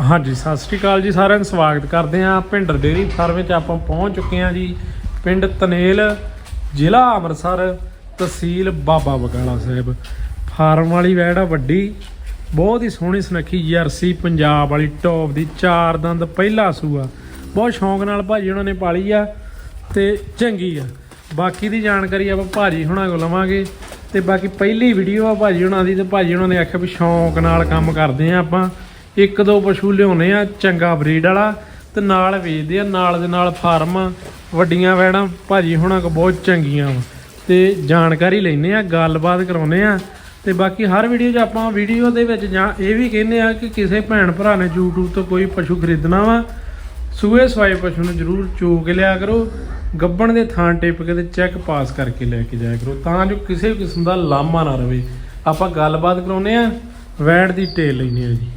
ਹਾਂਜੀ, ਸਤਿ ਸ਼੍ਰੀ ਅਕਾਲ ਜੀ ਸਾਰਿਆਂ ਨੂੰ, ਸਵਾਗਤ ਕਰਦੇ ਹਾਂ ਭਿੰਡਰ ਡੇਰੀ ਫਾਰਮ ਵਿੱਚ ਆਪਾਂ ਪਹੁੰਚ ਚੁੱਕੇ ਹਾਂ ਜੀ, ਪਿੰਡ ਤਨੇਲ, ਜ਼ਿਲ੍ਹਾ ਅੰਮ੍ਰਿਤਸਰ, ਤਹਿਸੀਲ ਬਾਬਾ ਬਕਾਲਾ ਸਾਹਿਬ। ਫਾਰਮ ਵਾਲੀ ਵੈੜ ਆ ਵੱਡੀ, ਬਹੁਤ ਹੀ ਸੋਹਣੀ ਸੁਨੱਖੀ ਜਰਸੀ, ਪੰਜਾਬ ਵਾਲੀ ਟੌਪ ਦੀ ਚਾਰ ਦੰਦ, ਪਹਿਲਾ ਸੂਆ। ਬਹੁਤ ਸ਼ੌਂਕ ਨਾਲ ਭਾਜੀ ਉਹਨਾਂ ਨੇ ਪਾਲੀ ਆ ਤੇ ਚੰਗੀ ਆ। ਬਾਕੀ ਦੀ ਜਾਣਕਾਰੀ ਆਪਾਂ ਭਾਜੀ ਹੁਣਾਂ ਕੋਲ ਲਵਾਂਗੇ ਤੇ ਬਾਕੀ ਪਹਿਲੀ ਵੀਡੀਓ ਆ ਭਾਜੀ ਹੁਣਾਂ ਦੀ ਤੇ ਭਾਜੀ ਹੁਣਾਂ ਨੇ ਆਖਿਆ ਵੀ ਸ਼ੌਂਕ ਨਾਲ ਕੰਮ ਕਰਦੇ ਆ ਆਪਾਂ। ਇੱਕ ਦੋ ਪਸ਼ੂ ਲਿਆਉਨੇ ਆ, ਚੰਗਾ ਬਰੀਡ ਵਾਲਾ ਤੇ ਨਾਲ ਵੇਚਦੇ ਆ, ਨਾਲ ਦੇ ਨਾਲ ਫਾਰਮ ਵੱਡੀਆਂ ਵੈੜਾਂ, ਭਾਜੀ ਹੁਣਾਂ ਕੋ ਬਹੁਤ ਚੰਗੀਆਂ ਵਾ। ਤੇ ਜਾਣਕਾਰੀ ਲੈਨੇ ਆ, ਗੱਲਬਾਤ ਕਰਾਉਨੇ ਆ। ਤੇ ਬਾਕੀ ਹਰ ਵੀਡੀਓ 'ਚ ਆਪਾਂ ਵੀਡੀਓ ਦੇ ਵਿੱਚ ਜਾਂ ਇਹ ਵੀ ਕਹਿੰਦੇ ਆ ਕਿ ਕਿਸੇ ਭੈਣ ਭਰਾ ਨੇ YouTube ਤੋਂ ਕੋਈ ਪਸ਼ੂ ਖਰੀਦਣਾ ਵਾ, ਸੂਏ ਸਵਾਏ ਪਸ਼ੂ ਨੂੰ ਜ਼ਰੂਰ ਚੋ ਕੇ ਲਿਆ ਕਰੋ, ਗੱਬਣ ਦੇ ਥਾਂ ਟੇਪ ਕੇ ਤੇ ਚੈੱਕ ਪਾਸ ਕਰਕੇ ਲੈ ਕੇ ਜਾਇਆ ਕਰੋ, ਤਾਂ ਜੋ ਕਿਸੇ ਵੀ ਕਿਸਮ ਦਾ ਲਾਮਾ ਨਾ ਰਵੇ। ਆਪਾਂ ਗੱਲਬਾਤ ਕਰਾਉਨੇ ਆ, ਵੈੜ ਦੀ ਟੇਲ ਲੈਨੇ ਆ ਜੀ।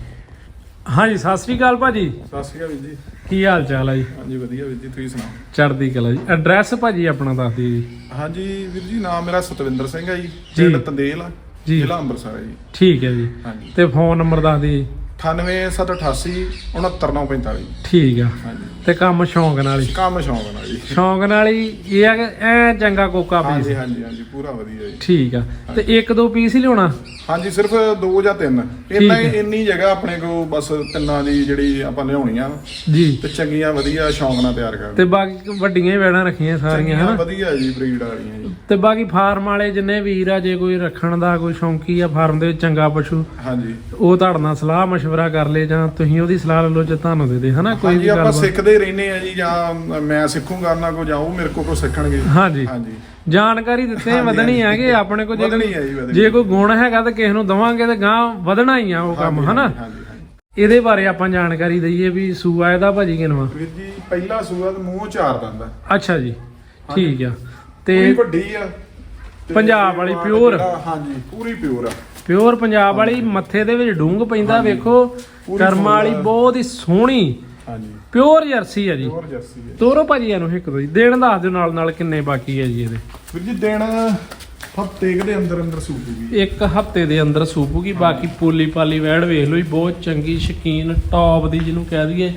ਹਾਂਜੀ ਸਤਿ ਸ੍ਰੀ ਅਕਾਲ ਭਾਜੀ। ਸਤਿ ਸ਼੍ਰੀ ਅਕਾਲ ਵੀਰ ਜੀ। ਕੀ ਹਾਲ ਚਾਲ ਆ ਜੀ? ਹਾਂਜੀ ਵਧੀਆ ਵੀਰ ਜੀ ਤੁਸੀਂ ਸੁਣਾਓ? ਚੜ੍ਹਦੀ ਕਲਾ ਜੀ। ਐਡਰੈਸ ਭਾਜੀ ਆਪਣਾ ਦੱਸ ਦਿਓ ਜੀ। ਹਾਂਜੀ ਵੀਰ ਜੀ ਨਾਮ ਮੇਰਾ ਸਤਵਿੰਦਰ ਸਿੰਘ ਹੈ ਜੀ। ਜੀ। ਪਿੰਡ ਤੰਦੇਲ ਆ ਜੀ। ਜ਼ਿਲ੍ਹਾ ਅੰਮ੍ਰਿਤਸਰ ਹੈ ਜੀ। ਠੀਕ ਹੈ ਜੀ। ਹਾਂਜੀ। ਤੇ ਫੋਨ ਨੰਬਰ ਦੱਸ ਦਿਓ ਜੀ। 98788 69945 ਠੀਕ ਆ ਹਾਂਜੀ ਤੇ ਕੰਮ ਸ਼ੌਂਕ ਨਾਲ ਹੀ ਕੰਮ ਸ਼ੌਂਕ ਨਾਲ ਜੀ ਸ਼ੌਂਕ ਨਾਲ ਹੀ ਇਹ ਆ ਕਿ ਐ ਚੰਗਾ ਕੋਕਾ ਪੀਸ ਹਾਂਜੀ ਹਾਂਜੀ ਹਾਂਜੀ ਪੂਰਾ ਵਧੀਆ ਜੀ ਠੀਕ ਆ ਤੇ ਇੱਕ ਦੋ ਪੀਸ ਹੀ ਲਿਆਉਣਾ ਹਾਂਜੀ ਸਿਰਫ ਦੋ ਜਾਂ ਤਿੰਨ ਇੰਨਾ ਹੈ। ਇੰਨੀ ਜਗ੍ਹਾ ਆਪਣੇ ਕੋਲ ਬਸ ਤਿੰਨਾਂ ਦੀ ਜਿਹੜੀ ਆਪਾਂ ਲਿਆਉਣੀ ਆ ਜੀ ਤੇ ਚੰਗੀਆਂ ਵਧੀਆ ਸ਼ੌਂਕ ਨਾਲ ਤਿਆਰ ਕਰਦੇ ਤੇ ਬਾਕੀ ਵੱਡੀਆਂ ਹੀ ਵੈੜਾਂ ਰੱਖੀਆਂ ਸਾਰੀਆਂ ਹਨਾ ਵਧੀਆ ਜੀ ਬਰੀਡ ਵਾਲੀਆਂ ਤੇ ਬਾਕੀ ਫਾਰਮ ਵਾਲੇ ਜਿੰਨੇ ਵੀਰ ਆ ਜੇ ਕੋਈ ਰੱਖਣ ਦਾ ਕੋਈ ਸ਼ੌਂਕੀ ਆ ਫਾਰਮ ਦੇ ਵਿੱਚ ਚੰਗਾ ਪਸ਼ੂ ਹਾਂਜੀ। ਉਹ ਤੁਹਾਡੇ ਨਾਲ ਸਲਾਹ ਮਸ਼ਵਰਾ ਕਰ ਲੈ ਜਾਂ ਤੁਸੀਂ ਉਹਦੀ ਸਲਾਹ ਲੈ ਲਓ ਜੇ ਤੁਹਾਨੂੰ ਦੇ ਦੇ ਹਨਾ? ਕੋਈ ਵੀ ਗੱਲ ਆਪਾਂ ਸਿੱਖਦੇ ਰਹਿੰਦੇ ਆ ਜੀ ਜਾਂ ਮੈਂ ਸਿੱਖੂਗਾ ਨਾ ਕੋ ਜਾਓ ਮੇਰੇ ਕੋ ਕੋ ਸਿੱਖਣਗੇ। ਹਾਂਜੀ। ਹਾਂਜੀ। ਜਾਣਕਾਰੀ ਦਿੱਤੇ ਵਧਣੀ ਹੈ ਕਿ ਆਪਣੇ ਕੋ ਜੇ ਕੋਈ ਗੁਣ ਹੈਗਾ ਤਾਂ ਕਿਸੇ ਨੂੰ ਦਵਾਂਗੇ ਤੇ ਗਾਂ ਵਧਣਾ ਹੀ ਆ ਉਹ ਕੰਮ ਹਨਾ? ਇਹਦੇ ਬਾਰੇ ਆਪਾਂ ਜਾਣਕਾਰੀ ਦਈਏ ਵੀ ਸੂਆ ਇਹਦਾ ਭਾਜੀ ਕਿਨਵਾ? ਵੀਰ ਜੀ ਪਹਿਲਾ ਸੂਆ ਤੇ ਮੂੰਹ ਚਾਰ ਦੰਦ ਅੱਛਾ ਜੀ ਠੀਕ ਆ। ਤੇ ਵੱਡੀ ਆ। ਤੇ ਪੰਜਾਬ ਵਾਲੀ pure? ਜਿਹੜਾ- ਹਾਂਜੀ ਪੂਰੀ ਪਿਓਰ ਆ। ਪਿਓਰ ਪੰਜਾਬ ਵਾਲੀ ਮੱਥੇ ਦੇ ਵਿੱਚ ਡੂੰਗ ਪੈਂਦਾ ਵੇਖੋ ਪੂਰੀ ਕਰਮ ਵਾਲੀ। ਬਹੁਤ ਹੀ ਸੋਹਣੀ ਹਾਂਜੀ। ਪਿਓਰ ਜਰਸੀ ਆ ਜੀ। ਪਿਓਰ ਜਰਸੀ ਤੋਰੋ ਭਾਜੀ ਇਹਨੂੰ ਇੱਕ ਦੋ ਜੀ। ਦੇਣ ਦੱਸ ਦਿਓ ਨਾਲ ਨਾਲ ਕਿੰਨੇ ਬਾਕੀ ਹੈ ਜੀ ਇਹਦੇ। ਵੀਰ ਜੀ ਦਿਨ ਹਫ਼ਤੇ ਦੇ ਅੰਦਰ ਅੰਦਰ ਸੂਪੂਗੀ ਇੱਕ ਹਫ਼ਤੇ ਦੇ ਅੰਦਰ ਸੂਪੂਗੀ ਬਾਕੀ ਪੋਲੀ ਪਾਲੀ ਵੈੜ ਵੇਖ ਲਓ ਜੀ ਬਹੁਤ ਚੰਗੀ ਸ਼ਕੀਨ ਟੌਪ ਦੀ ਜਿਹਨੂੰ ਕਹਿ ਦਈਏ।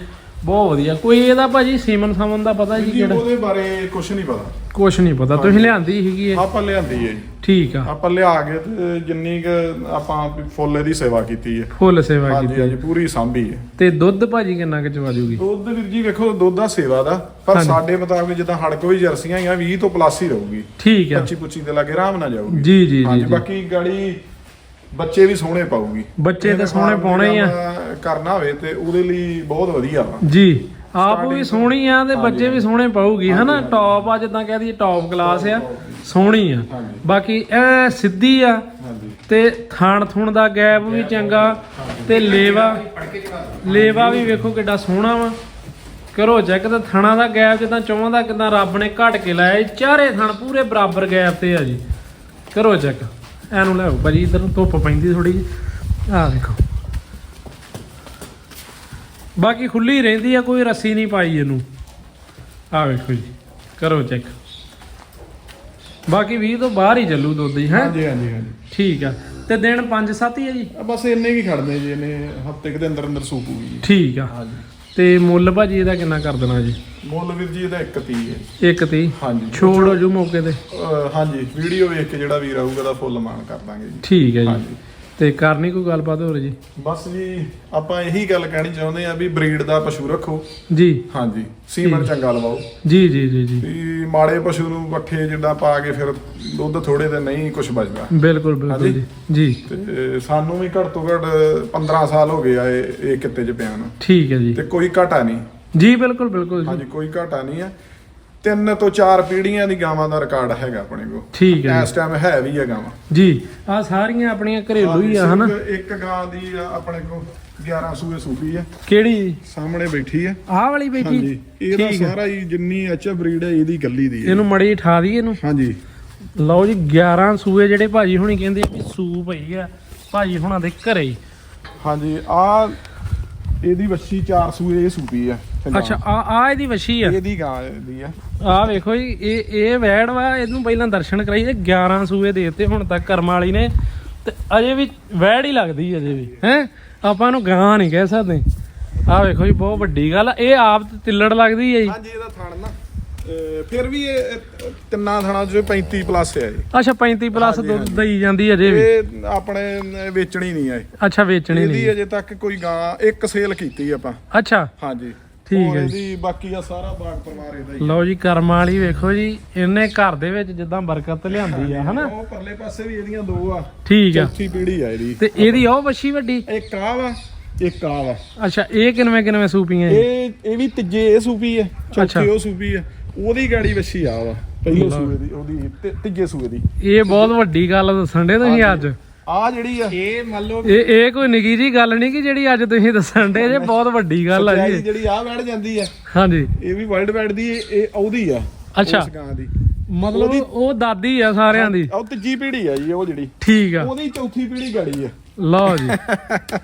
ਬਹੁਤ ਵਧੀਆ। ਕੋਈ ਇਹਦਾ ਭਾਜੀ ਸੀਮਨ ਸਮਨ ਦਾ ਪਤਾ ਜੀ ਜੀ ਕਿਹੜਾ? ਉਹਦੇ ਬਾਰੇ ਕੁਝ ਨਹੀਂ ਪਤਾ। ਕੁਛ ਨਹੀਂ ਪਤਾ। ਤੁਸੀਂ ਲਿਆਂਦੀ ਸੀਗੀ ਇਹ? ਆਪਾਂ ਲਿਆਂਦੀ ਹੈ ਜੀ। ਠੀਕ ਆ। ਆਪਾਂ ਲਿਆ ਕੇ ਤੇ ਜਿੰਨੀ ਕੁ ਆਪਾਂ ਫੁੱਲ ਦੀ ਸੇਵਾ ਕੀਤੀ ਹੈ। ਫੁੱਲ ਸੇਵਾ ਹਾਂਜੀ ਕੀਤੀ ਹਾਂਜੀ ਪੂਰੀ ਸਾਂਭੀ ਹੈ। ਤੇ ਦੁੱਧ ਭਾਜੀ ਕਿੰਨਾ ਕੁ ਚਵਾ ਦੁੱਧ ਵੀਰ ਜੀ ਵੇਖੋ ਦੁੱਧ ਦਾ ਸੇਵਾ ਦਾ। ਪਰ ਹਾਂਜੀ। ਸਾਡੇ ਮੁਤਾਬਕ ਜਿੱਦਾਂ ਹੜਕ ਹੋਈ ਜਰਸੀਆਂ ਆ 20 ਤੋਂ ਪਲੱਸ ਹੀ ਰਹੂਗੀ। ਠੀਕ ਆ। 25 25 ਦੇ ਲਾਗੇ ਆਰਾਮ ਨਾਲ ਜਾਊਗੀ। ਜੀ ਜੀ ਜੀ ਹਾਂਜੀ ਜੀ। ਬਾਕੀ ਗਾੜੀ ਬੱਚੇ ਵੀ ਸੋਹਣੇ ਪਾਊਗੀ। ਬੱਚੇ ਤਾਂ ਸੋਹਣੇ ਪਾਉਣੇ ਹੀ ਆ। ਕਰਨਾ ਹੋਵੇ ਤੇ ਉਹਦੇ ਲਈ ਬਹੁਤ ਵਧੀਆ ਵਾ। ਜੀ ਆਪ ਵੀ ਸੋਹਣੀ ਆ ਤੇ ਬੱਚੇ ਵੀ ਸੋਹਣੇ ਪਾਉਗੀ ਹਨਾ। ਟੌਪ ਆ ਜਿੱਦਾਂ ਕਹਿ ਦਈਏ ਟੌਪ ਕਲਾਸ ਆ ਸੋਹਣੀ ਆ। ਬਾਕੀ ਐ ਸਿੱਧੀ ਆ ਤੇ ਥਾਣ ਥੁਣ ਦਾ ਗੈਪ ਵੀ ਚੰਗਾ ਤੇ ਲੇਵਾ ਲੇਵਾ ਵੀ ਵੇਖੋ ਕਿੱਡਾ ਸੋਹਣਾ ਵਾ। ਕਰੋ ਚੈੱਕ ਤੇ ਥਣਾ ਦਾ ਗੈਪ ਜਿੱਦਾਂ ਚੌਂ ਦਾ ਕਿਦਾਂ ਰੱਬ ਨੇ ਘਟ ਕੇ ਲਾਇਆ। ਚਾਰੇ ਥਣ ਪੂਰੇ ਬਰਾਬਰ ਗੈਪ ਤੇ ਆ ਜੀ। ਕਰੋ ਚੈੱਕ ਐਨੂੰ ਲਿਆਓ ਭਾਜੀ ਇਧਰ ਨੂੰ ਧੁੱਪ ਪੈਂਦੀ ਥੋੜੀ ਜੀ ਆਹ ਦੇਖੋ। ਬਾਕੀ ਖੁੱਲੀ ਰਹਿੰਦੀ ਆ ਕੋਈ ਰੱਸੀ ਨਹੀਂ ਪਾਈ ਇਹਨੂੰ। ਆਹ ਵੇਖੋ ਜੀ ਕਰੋ ਚੈੱਕ। ਬਾਕੀ 20 ਤੋਂ ਬਾਹਰ ਹੀ ਚੱਲੂ ਦੁੱਧ ਜੀ ਹੈ? ਹਾਂਜੀ ਹਾਂਜੀ ਹਾਂਜੀ। ਠੀਕ ਆ। ਤੇ ਦਿਨ 5-7 ਹੀ ਆ ਜੀ? ਆ ਬਸ ਇੰਨੇ ਕੀ ਖੜਨੇ ਜੀ ਇਹਨੇ ਹਫ਼ਤੇ ਦੇ ਅੰਦਰ ਅੰਦਰ ਸੂਪੂਗੀ ਠੀਕ ਆ। ਹਾਂਜੀ। ਤੇ ਮੁੱਲ ਭਾਜੀ ਇਹਦਾ ਕਿੰਨਾ ਕਰ ਦੇਣਾ ਜੀ? ਮੁੱਲ ਵੀਰ ਜੀ ਇਹਦਾ 130 ਹੈ। ਇੱਕ ਤੀ ਹਾਂਜੀ। ਛੋੜ ਹੋ ਜੂ ਮੌਕੇ ਤੇ? ਅਹ ਹਾਂਜੀ ਵੀਡੀਓ ਵੇਖ ਕੇ ਜਿਹੜਾ ਵੀਰ ਆਊਗਾ ਦਾ ਫੁੱਲ ਮਾਨ ਕਰ ਦਾਂਗੇ ਜੀ। ਠੀਕ ਹੈ ਜੀ। ਹਾਂਜੀ। ਤੇ ਕਰਨੀ ਕੋਈ ਗੱਲਬਾਤ ਹੋਰ ਜੀ? ਬਸ ਜੀ ਆਪਾਂ ਇਹੀ ਗੱਲ ਕਹਿਣੀ ਚਾਹੁੰਦੇ ਆ ਵੀ ਬਰੀਡ ਦਾ ਪਸ਼ੂ ਰੱਖੋ। ਜੀ। ਹਾਂਜੀ ਸੀਮਨ ਚੰਗਾ ਲਵਾਓ। ਜੀ ਜੀ ਜੀ ਜੀ। ਵੀ ਮਾੜੇ ਪਸ਼ੂ ਨੂੰ ਪੱਠੇ ਜਿੱਦਾਂ ਪਾ ਕੇ ਫਿਰ ਦੁੱਧ ਥੋੜੇ ਤੇ ਨਹੀਂ ਕੁਝ ਬਚਦਾ। ਬਿਲਕੁਲ ਬਿਲਕੁਲ ਜੀ। ਜੀ। ਤੇ ਸਾਨੂੰ ਵੀ ਘੱਟ ਤੋਂ ਘੱਟ 15 ਸਾਲ ਹੋ ਗਏ ਆ ਇਹ ਇਹ ਕਿੱਤੇ 'ਚ ਪਿਆ ਨੂੰ। ਠੀਕ ਹੈ ਜੀ। ਤੇ ਕੋਈ ਘਾਟਾ ਨਹੀਂ। ਜੀ ਬਿਲਕੁਲ ਬਿਲਕੁਲ ਜੀ। ਹਾਂਜੀ ਕੋਈ ਘਾਟਾ ਨਹੀਂ ਆ ਤਿੰਨ ਤੋਂ ਚਾਰ ਪੀੜ੍ਹੀਆਂ ਦੀ ਗਾਵਾਂ ਦਾ ਰਿਕਾਰਡ ਹੈਗਾ ਆਪਣੇ ਕੋਲ। ਠੀਕ ਹੈ ਇਸ ਟਾਈਮ ਹੈ ਵੀ ਹੈ ਗਾਵਾਂ। ਜੀ ਆ ਸਾਰੀਆਂ ਆਪਣੀਆਂ ਘਰੇਲੂ ਹੀ ਆ ਹਨਾ? ਇੱਕ ਗਾਂ ਦੀ ਆਪਣੇ ਕੋਲ 11 ਸੂਏ ਸੂਪੀ ਆ। ਕਿਹੜੀ? ਸਾਹਮਣੇ ਬੈਠੀ ਆ। ਆਹ ਵਾਲੀ ਬੈਠੀ? ਹਾਂਜੀ ਇਹਦਾ। ਸਾਰਾ ਹੀ ਜਿੰਨੀ ਐਚ ਬਰੀਡ ਹੈ ਇਹਦੀ ਗੱਲੀ ਦੀ ਹੈ। ਇਹਨੂੰ ਮੜੀ ਠਾ ਦਈਏ ਇਹਨੂੰ? ਹਾਂਜੀ। ਲਓ ਜੀ 11 ਸੂਏ ਜਿਹੜੇ ਭਾਜੀ ਹੁਣੀ ਕਹਿੰਦੇ ਆ ਵੀ ਸੂ ਪਈ ਆ ਭਾਜੀ ਹੁਣਾਂ ਦੇ ਘਰੇ। ਹੀ ਹਾਂਜੀ ਆ ਇਹਦੀ ਵੱਛੀ 4 ਸੂਏ ਇਹ ਸੂਪੀ ਆ। ਅੱਛਾ ਆ ਆ ਇਹਦੀ ਵਸ਼ੀ ਆ। ਇਹਦੀ ਗਾਂ ਦੀ ਆ। ਆ ਵੇਖੋ ਜੀ ਇਹ ਇਹ ਵੈੜ ਵਾ ਇਹਨੂੰ ਪਹਿਲਾਂ ਦਰਸ਼ਨ ਕਰਾਈ ਤੇ 11 ਸੂਏ ਦੇ ਦਿੱਤੇ ਹੁਣ ਤੱਕ ਕਰਮ ਵਾਲੀ ਨੇ। ਤੇ ਅਜੇ ਵੀ ਵੈੜ ਹੀ ਲੱਗਦੀ ਅਜੇ ਵੀ ਹੈ? ਆਪਾਂ ਨੂੰ ਗਾਂ ਨਹੀਂ ਕਹਿ ਸਕਦੇ। ਆਹ ਵੇਖੋ ਜੀ ਬਹੁਤ ਵੱਡੀ ਗੱਲ ਆ। ਇਹ ਆਪ ਤੇ ਤਿੱਲੜ ਲੱਗਦੀ ਹੈ ਜੀ। ਹਾਂਜੀ ਇਹਦਾ ਥਣ ਨਾ। ਅਹ ਫਿਰ ਵੀ ਇਹ ਇਹ ਤਿੰਨਾਂ ਥਣਾਂ ਚ 35 ਪਲੱਸ ਹੈ ਇਹ ਅੱਛਾ 35 ਪਲੱਸ ਦੁੱਧ। ਦਈ ਜਾਂਦੀ ਅਜੇ ਵੀ। ਇਹ ਆਪਣੇ ਵੇਚਣੀ ਨਹੀਂ ਆ ਇਹ। ਅੱਛਾ ਵੇਚਣੀ ਇਹਦੀ ਨਹੀਂ। ਅਜੇ ਤੱਕ ਕੋਈ ਗਾਂ ਇੱਕ ਸੇਲ ਕੀਤੀ ਆਪਾਂ। ਅੱਛਾ। ਹਾਂਜੀ। ਠੀਕ ਹੈ ਇਹਦੀ ਬਾਕੀ ਆ ਸਾਰਾ ਬਾਗ ਪਰਿਵਾਰ ਇਹਦਾ ਹੀ ਲਓ ਜੀ ਕਰਮਾਂ ਵਾਲੀ ਵੇਖੋ ਜੀ ਇਹਨੇ ਘਰ ਦੇ ਵਿੱਚ ਜਿੱਦਾਂ ਬਰਕਤ ਲਿਆਂਦੀ ਆ ਹਨਾ? ਉਹ ਪਰਲੇ ਪਾਸੇ ਵੀ ਇਹਦੀਆਂ ਦੋ ਆ। ਠੀਕ ਆ। ਚੌਥੀ ਪੀੜੀ ਆ ਇਹਦੀ। ਤੇ ਇਹਦੀ ਉਹ ਵੱਛੀ ਵੱਡੀ? ਇੱਕ ਆ ਵਾ ਇੱਕ ਆ ਵਾ। ਅੱਛਾ ਇਹ ਕਿਨਵੇਂ ਕਿਨਵੇਂ ਸੂਪੀਆਂ ਜੀ ਇਹ ਇਹ ਵੀ ਤੀਜੇ ਇਹ ਸੂਪੀ ਅੱਛਾ। ਚੌਥੀ ਉਹ ਸੂਪੀ ਹੈ ਉਹਦੀ ਗਾੜੀ ਵੱਛੀ ਆ ਵਾ ਪਹਿਲੇ ਸੂਏ ਦੀ ਉਹਦੀ ਤੀਜੇ ਸੂਏ ਦੀ। ਇਹ ਬਹੁਤ ਵੱਡੀ ਗੱਲ ਦੱਸਣ ਦੇ ਤੁਸੀਂ ਅੱਜ। ਆ ਜਿਹੜੀ ਆ। ਇਹ ਮੰਨ ਲਓ ਇਹ ਇਹ ਕੋਈ ਨਿੱਕੀ ਜੀ ਗੱਲ ਨਹੀਂ ਕਿ ਜਿਹੜੀ ਅੱਜ ਤੁਸੀਂ ਦੱਸਣ ਦੇ ਜੇ ਬਹੁਤ ਵੱਡੀ ਗੱਲ ਆ ਜੀ। ਜਿਹੜੀ ਆ ਵੜ ਜਾਂਦੀ ਆ। ਹਾਂਜੀ। ਇਹ ਵੀ ਵਰਲਡ ਵਾਈਡ ਦੀ ਇਹ- ਇਹ ਉਹਦੀ ਆ ਅੱਛਾ। ਉਸ ਗਾਂ ਦੀ। ਮਤਲਬ ਉਹ ਦਾਦੀ ਆ ਸਾਰਿਆਂ ਦੀ। ਉਹ ਤੀਜੀ ਪੀੜੀ ਆ ਜੀ ਉਹ ਜਿਹੜੀ। ਠੀਕ ਆ। ਉਹਦੀ ਚੌਥੀ ਪੀੜੀ ਗਾੜੀ ਆ। ਲਓ ਜੀ।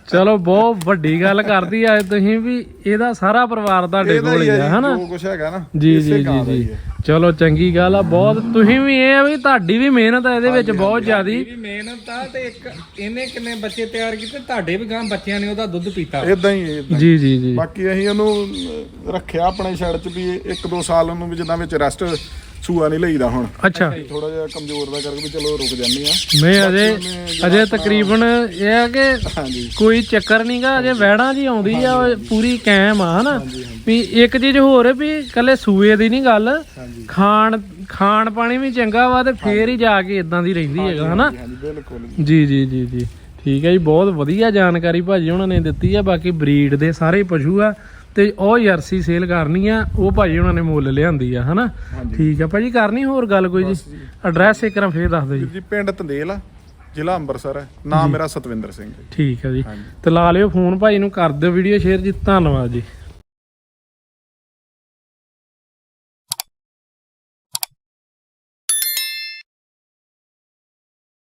ਚਲੋ ਬਹੁਤ ਵੱਡੀ ਗੱਲ ਕਰਦੀ ਆ ਤੁਸੀਂ ਵੀ ਇਹਦਾ ਸਾਰਾ ਪਰਿਵਾਰ ਤੁਹਾਡੇ ਇਹਦਾ ਕੋਲ ਹੀ ਆ ਹਨਾ? ਜੋ ਕੁਛ ਹੈਗਾ ਨਾ ਜੀ ਇਸੇ ਜੀ ਦਾ ਜੀ। ਜੀ। ਚਲੋ ਚੰਗੀ ਗੱਲ ਆ ਬਹੁਤ ਤੁਸੀਂ ਵੀ ਇਹ ਆ ਵੀ ਤੁਹਾਡੀ ਵੀ ਮਿਹਨਤ ਆ ਇਹਦੇ ਵਿੱਚ ਬਹੁਤ ਜ਼ਿਆਦੀ। ਵੀ ਮਿਹਨਤ ਆ ਤੇ ਇੱਕ ਇਹਨੇ ਕਿੰਨੇ ਬੱਚੇ ਤਿਆਰ ਕੀਤੇ? ਤੁਹਾਡੇ ਵੀ ਗਾਂ ਬੱਚਿਆਂ ਨੇ ਉਹਦਾ ਦੁੱਧ ਪੀਤਾ। ਏਦਾਂ ਹੀ। ਜੀ ਜੀ ਜੀ। ਬਾਕੀ ਅਸੀਂ ਉਹਨੂੰ ਰੱਖਿਆ ਆਪਣੇ ਛੜ ਚ ਵੀ ਇੱਕ ਦੋ ਸਾਲ ਉਹਨੂੰ ਵੀ ਜਿੱਦਾਂ ਵਿੱਚ ਰੈਸਟ ਸੂਆ ਨਹੀਂ ਲਈਦਾ ਹੁਣ। ਅੱਛਾ। ਥੋੜਾ ਜਿਹਾ ਕਮਜ਼ੋਰ ਦਾ ਕਰਕੇ ਵੀ ਚਲੋ ਰੁਕ ਜਾਂਦੇ ਆ ਮੈਂ ਅਜੇ ਅਜੇ ਤਕਰੀਬਨ ਇਹ ਆ ਕਿ ਕੋਈ ਚੱਕਰ ਨਹੀਂਗਾ ਅਜੇ ਵਹਿੜਾਂ ਜੀ ਆਉਂਦੀ ਆ ਪੂਰੀ ਕਾਇਮ ਆ ਹਨਾ? ਵੀ ਇੱਕ ਚੀਜ਼ ਹੋਰ ਵੀ ਕੱਲੇ ਸੂਏ ਦੀ ਨਹੀਂ ਗੱਲ। ਖਾਣ ਖਾਣ ਪਾਣੀ ਵੀ ਚੰਗਾ ਵਾ ਤੇ ਫੇਰ ਹੀ ਜਾ ਕੇ ਇਦਾਂ ਦੀ ਰਹਿੰਦੀ ਹੈਗਾ ਹਨਾ। ਜੀ ਜੀ ਜੀ ਜੀ। ਠੀਕ ਹੈ ਜੀ ਬਹੁਤ ਵਧੀਆ ਜਾਣਕਾਰੀ ਭਾਜੀ ਉਹਨਾਂ ਨੇ ਦਿੱਤੀ ਆ ਬਾਕੀ ਬਰੀਡ ਦੇ ਸਾਰੇ ਪਸ਼ੂ ਆ। ਤੇ ਉਹ ਜਰਸੀ ਸੇਲ ਕਰਨੀ ਆ ਉਹ ਭਾਜੀ ਉਹਨਾਂ ਨੇ ਮੁੱਲ ਲਿਆਂਦੀ ਆ ਹਨਾ। ਠੀਕ ਆ ਭਾਜੀ ਕਰਨੀ ਹੋਰ ਗੱਲ ਕੋਈ ਜੀ? ਐਡਰੈਸ ਇੱਕ ਵਾਰ ਫੇਰ ਦੱਸ ਦਿਓ ਜੀ। ਜੀ ਪਿੰਡ ਤੰਦੇਲ ਆ ਜ਼ਿਲ੍ਹਾ ਅੰਮ੍ਰਿਤਸਰ ਹੈ ਨਾਮ ਮੇਰਾ ਸਤਵਿੰਦਰ ਸਿੰਘ। ਠੀਕ ਹੈ ਜੀ। ਤੇ ਲਾ ਲਿਓ ਫੋਨ ਭਾਈ ਨੂੰ ਕਰ ਦਿਓ ਵੀਡੀਓ ਸ਼ੇਅਰ ਜੀ ਧੰਨਵਾਦ ਜੀ।